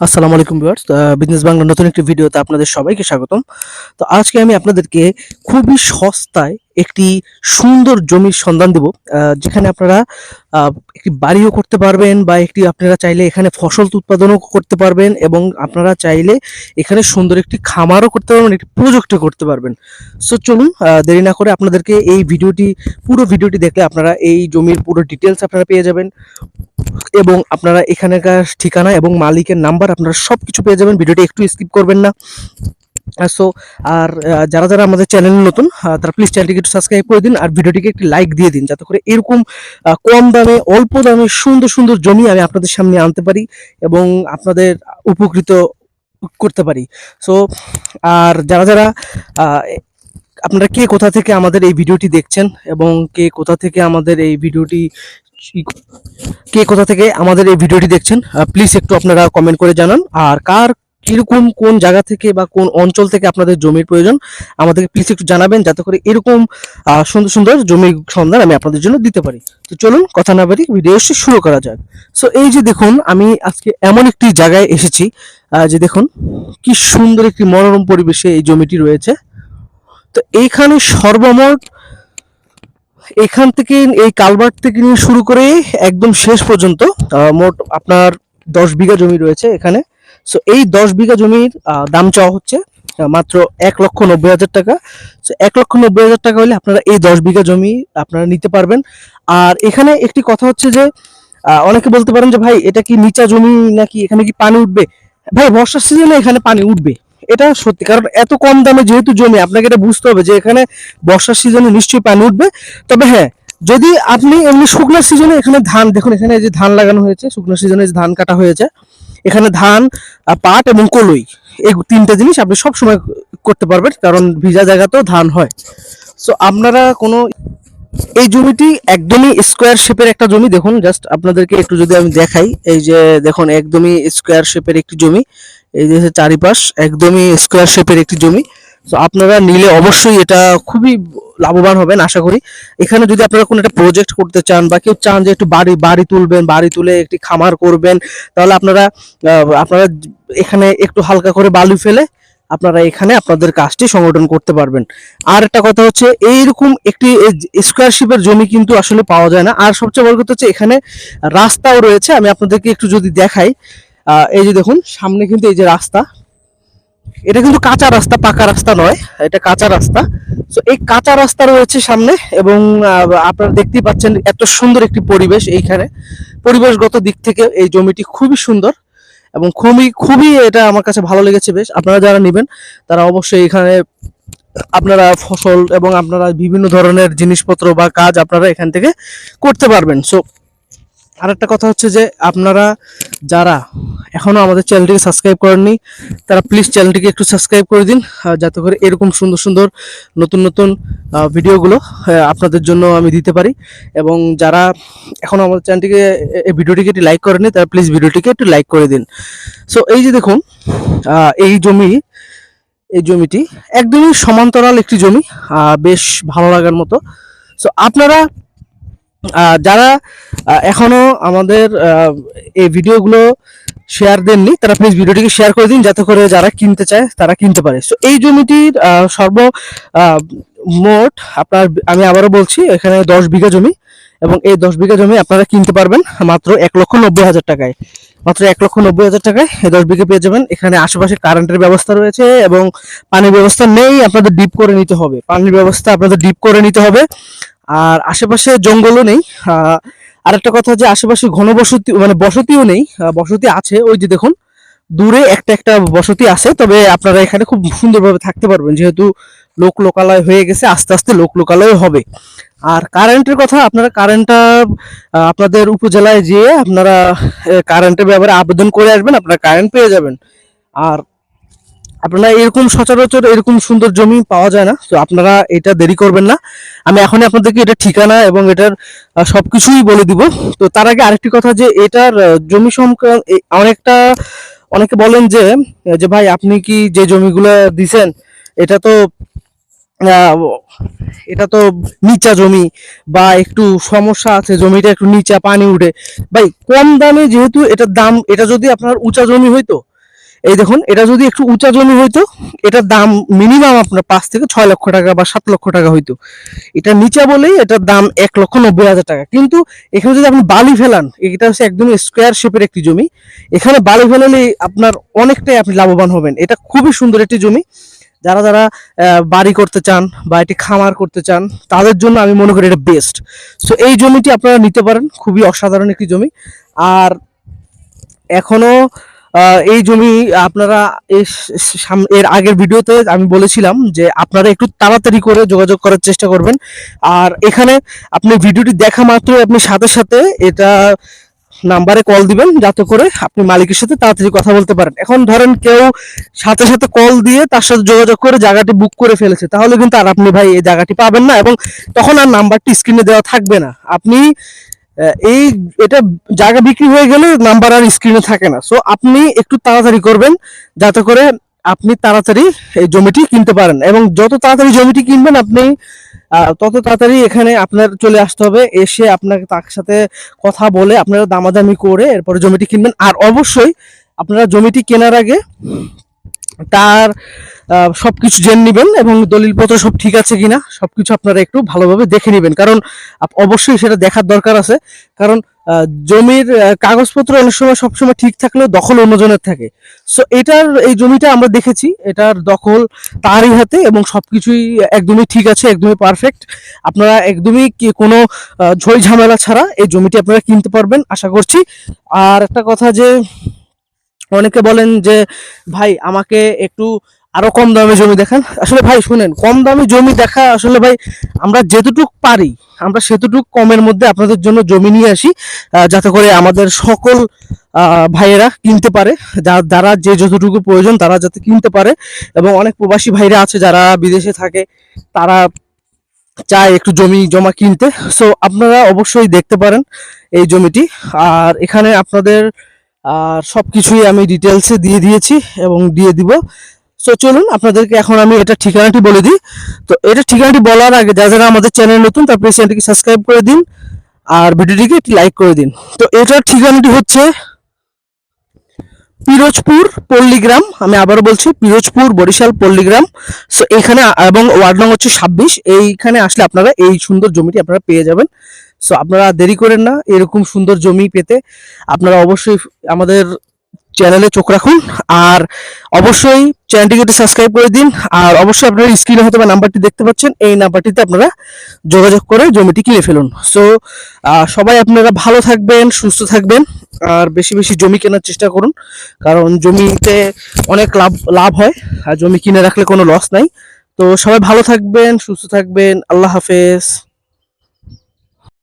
আসসালামু আলাইকুম viewers. Business Bangla নতুন একটি ভিডিওতে আপনাদের সবাইকে স্বাগতম। তো আজকে আমি আপনাদেরকে খুবই সস্তায় একটি সুন্দর জমির সন্ধান দেব যেখানে আপনারা একটি বাড়িও করতে পারবেন বা একটি আপনারা চাইলে এখানে ফসল উৎপাদনও করতে পারবেন এবং আপনারা চাইলে এখানে সুন্দর একটি খামারও করতে পারবেন, একটি প্রজেক্টও করতে পারবেন। সো চলুন দেরি না করে আপনাদেরকে এই ভিডিওটি, পুরো ভিডিওটি দেখলে আপনারা এই জমির পুরো ডিটেলস আপনারা পেয়ে যাবেন এবং আপনারা এখানকার ঠিকানা এবং মালিকের নাম্বার আপনারা সব কিছু পেয়ে যাবেন। ভিডিওটি একটু স্কিপ করবেন না। সো আর যারা যারা আমাদের চ্যানেল নতুন তারা প্লিজ চ্যানেলটিকে একটু সাবস্ক্রাইব করে দিন আর ভিডিওটিকে একটি লাইক দিয়ে দিন যাতে করে এরকম কম দামে, অল্প দামে সুন্দর সুন্দর জমি আমি আপনাদের সামনে আনতে পারি এবং আপনাদের উপকৃত করতে পারি। সো আর যারা যারা আপনারা কে কোথা থেকে আমাদের এই ভিডিওটি দেখছেন এবং কে কোথা থেকে আমাদের এই ভিডিওটি, কে কোথা থেকে আমাদের এই ভিডিওটি দেখছেন প্লিজ একটু আপনারা কমেন্ট করে জানান। আর কার কীরকম কোন জায়গা থেকে বা কোন অঞ্চল থেকে আপনাদের জমির প্রয়োজন, আমাদেরকে প্লিজ একটু জানাবেন যাতে করে এরকম সুন্দর সুন্দর জমির সন্ধান আমি আপনাদের জন্য দিতে পারি। তো চলুন কথা না বাড়ি ভিডিও শুরু করা যাক। সো এই যে দেখুন, আমি আজকে এমন একটি জায়গায় এসেছি যে দেখুন, কি সুন্দর একটি মনোরম পরিবেশে এই জমিটি রয়েছে। তো এইখানে সর্বমোট এখান থেকে, এই কালভার্ট থেকে নিয়ে শুরু করে একদম শেষ পর্যন্ত মোট আপনার দশ বিঘা জমি রয়েছে এখানে। সো এই দশ বিঘা জমির দাম চাওয়া হচ্ছে মাত্র এক লক্ষ নব্বই হাজার টাকা। সো এক লক্ষ নব্বই হাজার টাকা হলে আপনারা এই দশ বিঘা জমি আপনারা নিতে পারবেন। আর এখানে একটি কথা হচ্ছে যে অনেকে বলতে পারেন যে, ভাই, এটা কি নিচা জমি নাকি এখানে কি পানি উঠবে? ভাই, বর্ষার সিজনে এখানে পানি উঠবে। এটা সত্যি, কারণ এত কম দামে যেহেতু জমি, আপনাকে এটা বুঝতে হবে যে, এখানে বর্ষার সিজনে নিশ্চয়ই পানি উঠবে। তবে হ্যাঁ যদি আপনি এমনি শুকনো সিজনে এখানে ধান, দেখুন এখানে যে ধান লাগানো হয়েছে, শুকনো সিজনে যে ধান কাটা হয়েছে এখানে ধান পাট এবং কলই, এই তিনটা জিনিস আপনি সব সময় করতে পারবেন, কারণ ভিজা জায়গাতেও ধান হয়। সো আপনারা কোনো, এই জমিটি একদমই স্কোয়ার শেপের একটা জমি, দেখুন জাস্ট আপনাদেরকে একটু যদি আমি দেখাই, এই যে, দেখুন, একদমই স্কোয়ার শেপের একটি জমি, এই যে, চারিপাশ একদমই স্কোয়ার শেপের একটি জমি। তো আপনারা নিলে অবশ্যই এটা খুবই লাভবান হবেন, আশা করি। এখানে যদি আপনারা কোনো একটা প্রজেক্ট করতে চান বা কেউ চান যে একটু বাড়ি বাড়ি তুলবেন, বাড়ি তুলে একটি খামার করবেন, তাহলে আপনারা আপনারা এখানে একটু হালকা করে বালু ফেলে আপনারা এখানে আপনাদের কাজটি সংগঠন করতে পারবেন। আর একটা কথা হচ্ছে, এইরকম একটি স্কোয়ার শিপের জমি কিন্তু আসলে পাওয়া যায় না। আর সবচেয়ে বড় কথা হচ্ছে, এখানে রাস্তাও রয়েছে। আমি আপনাদেরকে একটু যদি দেখাই এই যে দেখুন, সামনে কিন্তু এই যে রাস্তা। এটা কিন্তু কাঁচা রাস্তা, পাকা রাস্তা নয়, এটা কাঁচা রাস্তা। তো এই কাঁচা রাস্তা রয়েছে সামনে এবং আপনারা দেখতেই পাচ্ছেন এত সুন্দর একটি পরিবেশ এইখানে। পরিবেশগত দিক থেকে এই জমিটি খুবই সুন্দর এবং খুবই খুবই এটা আমার কাছে ভালো লেগেছে বেশ। আপনারা যারা নেবেন, তারা অবশ্যই এখানে আপনারা ফসল এবং আপনারা বিভিন্ন ধরনের জিনিসপত্র বা কাজ আপনারা এখান থেকে করতে পারবেন। সো আরেকটা কথা হচ্ছে যে আপনারা যারা এখনও আমাদের চ্যানেলটিকে সাবস্ক্রাইব করেননি, তারা প্লিজ চ্যানেলটিকে একটু সাবস্ক্রাইব করে দিন যাতে করে এরকম সুন্দর সুন্দর নতুন নতুন ভিডিওগুলো আপনাদের জন্য আমি দিতে পারি। এবং যারা এখনও আমাদের চ্যানেলটিকে এই ভিডিওটিকে একটু লাইক করেনি তারা প্লিজ ভিডিওটিকে একটু লাইক করে দিন। সো এই যে দেখুন এই জমি, এই জমিটি একদমই সমান্তরাল একটি জমি বেশ ভালো লাগার মতো। সো আপনারা যারা এখনও আমাদের এই ভিডিওগুলো শেয়ার দেননি, তারা প্লিজ ভিডিওটিকে শেয়ার করে দিন, যাতে করে যারা কিনতে চায়, তারা কিনতে পারে। সো এই জমিটির সর্ব মোট আপনার, আমি আবারও বলছি, এখানে দশ বিঘা জমি, এবং এই দশ বিঘা জমি আপনারা কিনতে পারবেন মাত্র এক লক্ষ নব্বই হাজার টাকায়। মাত্র এক লক্ষ নব্বই হাজার টাকায় এই দশ বিঘা পেয়ে যাবেন। এখানে আশেপাশে কারেন্টের ব্যবস্থা রয়েছে, এবং পানির ব্যবস্থা নেই, আপনাদের ডিপ করে নিতে হবে। পানির ব্যবস্থা আপনাদের ডিপ করে নিতে হবে। আর আশেপাশে জঙ্গলও নেই। আহ, আরেকটা কথা যে আশেপাশে ঘনবসতি মানে বসতিও নেই। বসতি আছে ওই যে দেখুন দূরে একটা একটা বসতি আছে। তবে আপনারা এখানে খুব সুন্দরভাবে থাকতে পারবেন যেহেতু লোক লোকালয় হয়ে গেছে আস্তে আস্তে লোক লোকালয় হবে। আর কারেন্টের কথা আপনারা কারেন্টটা আপনাদের উপজেলায় যেয়ে আপনারা কারেন্টের ব্যাপারে আবেদন করে আসবেন আপনারা কারেন্ট পেয়ে যাবেন। আর আপনারা এরকম সচরাচর এরকম সুন্দর জমি পাওয়া যায় না তো আপনারা এটা দেরি করবেন না। আমি এখনই আপনাদেরকে এটা ঠিকানা এবং এটার আহ, সবকিছুই বলে দিব। তো তার আগে আরেকটি কথা যে এটার জমি সংক্রান্ত অনেকটা অনেকে বলেন যে যে ভাই আপনি কি যে জমিগুলো দিছেন এটা তো এটা তো নিচা জমি বা একটু সমস্যা আছে জমিটা একটু নিচা পানি উঠে। ভাই কম দামে যেহেতু এটার দাম এটা যদি আপনার উঁচা জমি হইতো এই দেখুন এটা যদি একটু উঁচা জমি হইতো এটার দাম মিনিমাম আপনার পাঁচ থেকে ছয় লক্ষ টাকা বা সাত লক্ষ টাকা হইতো। এটা নিচা বলেই এটার দাম এক লক্ষ নব্বই হাজার টাকা। কিন্তু এখানে যদি আপনি বালি ফেলান এটা হচ্ছে একদম স্কোয়ার শেপের একটি জমি। এখানে বালি ফেলালে আপনার অনেকটাই আপনি লাভবান হবেন। এটা খুবই সুন্দর একটি জমি। যারা যারা বাড়ি করতে চান বা একটি খামার করতে চান তাদের জন্য আমি মনে করি এটা বেস্ট সো এই জমিটি আপনারা নিতে পারেন। খুবই অসাধারণ একটি জমি। আর এখনও আহ, এই জমি আপনারা এর আগের ভিডিওতে আমি বলেছিলাম যে আপনারা একটু তাড়াতাড়ি করে যোগাযোগ করার চেষ্টা করবেন। আর এখানে আপনি ভিডিওটি দেখা মাত্রই আপনি সাথে সাথে এটা নাম্বারে কল দিবেন, যাতে করে আপনি মালিকের সাথে তাড়াতাড়ি কথা বলতে পারেন। এখন ধরেন কেউ সাথে সাথে কল দিয়ে তার সাথে যোগাযোগ করে জায়গাটি বুক করে ফেলেছে, তাহলে কিন্তু আর আপনি ভাই এই জায়গাটি পাবেন না এবং তখন আর নাম্বারটি স্ক্রিনে দেওয়া থাকবে না। আপনি এই এটা জায়গা বিক্রি হয়ে গেলে নাম্বার আর স্ক্রিনে থাকে না। সো আপনি একটু তাড়াতাড়ি করবেন যাতে করে আপনি তাড়াতাড়ি এই জমিটি কিনতে পারেন এবং যত তাড়াতাড়ি জমিটি কিনবেন, আপনি তত তাড়াতাড়ি এখানে আপনার চলে আসতে হবে। এসে আপনাকে তার সাথে কথা বলে আপনারা দামাদামি করে এরপরে জমিটি কিনবেন। আর অবশ্যই আপনারা জমিটি কেনার আগে তার আহ, সবকিছু জেনে নেবেন এবং দলিলপত্র সব ঠিক আছে কিনা সবকিছু আপনারা একটু ভালোভাবে দেখে নেবেন। কারণ অবশ্যই সেটা দেখার দরকার আছে। কারণ জমির কাগজপত্র অনেক সময় সবসময় ঠিক থাকলেও দখল অন্যজনের থাকে। সো এটার এই জমিটা আমরা দেখেছি এটার দখল তারই হাতে এবং সবকিছুই একদমই ঠিক আছে একদমই পারফেক্ট আপনারা একদমই কোনো ঝই ঝামেলা ছাড়া এই জমিটি আপনারা কিনতে পারবেন আশা করছি। আর একটা কথা যে অনেকে বলেন যে ভাই আমাকে একটু আরও কম দামে জমি দেখান। আসলে ভাই, শুনেন, কম দামে জমি দেখা, আসলে ভাই, আমরা যেতটুক পারি, আমরা সেতটুক কমের মধ্যে আপনাদের জন্য জমি নিয়ে আসি যাতে করে আমাদের সকল ভাইয়েরা কিনতে পারে যারা যে যতটুকু প্রয়োজন তারা যাতে কিনতে পারে, এবং অনেক প্রবাসী ভাইরা আছে যারা বিদেশে থাকে, তারা চায় একটু জমি জমা কিনতে। সো আপনারা অবশ্যই দেখতে পারেন এই জমিটি। আর এখানে আপনাদের আর সব কিছুই আমি ডিটেলসে দিয়ে দিয়েছি এবং দিয়ে দিব। সো চলুন আপনাদেরকে এখন আমি এটা ঠিকানাটি বলে দিই। তো এটা ঠিকানাটি বলার আগে যারা যারা আমাদের চ্যানেল নতুন, তার প্লিজ চ্যানেলটিকে সাবস্ক্রাইব করে দিন আর ভিডিওটিকে একটি লাইক করে দিন। তো এটার ঠিকানাটি হচ্ছে পিরোজপুর পল্লীগ্রাম, আমি আবারও বলছি পিরোজপুর বরিশাল পল্লীগ্রাম। সো এখানে এবং ওয়ার্ড নং হচ্ছে ছাব্বিশ। এইখানে আসলে আপনারা এই সুন্দর জমিটি আপনারা পেয়ে যাবেন। সো আপনারা দেরি করেন না, এরকম সুন্দর জমি পেতে। আপনারা অবশ্যই আমাদের চ্যানেলে চোখ রাখুন, আর অবশ্যই চ্যানেলটিকে একটু সাবস্ক্রাইব করে দিন, আর অবশ্যই আপনারা স্ক্রিনে হয়তো নাম্বারটি দেখতে পাচ্ছেন, এই নাম্বারটিতে আপনারা যোগাযোগ করে জমিটি কিনে ফেলুন। সো সবাই আপনারা ভালো থাকবেন, সুস্থ থাকবেন, আর বেশি বেশি জমি কেনার চেষ্টা করুন, কারণ জমিতে অনেক লাভ লাভ হয়, আর জমি কিনে রাখলে কোনো লস নাই। তো সবাই ভালো থাকবেন, সুস্থ থাকবেন, আল্লাহ হাফেজ।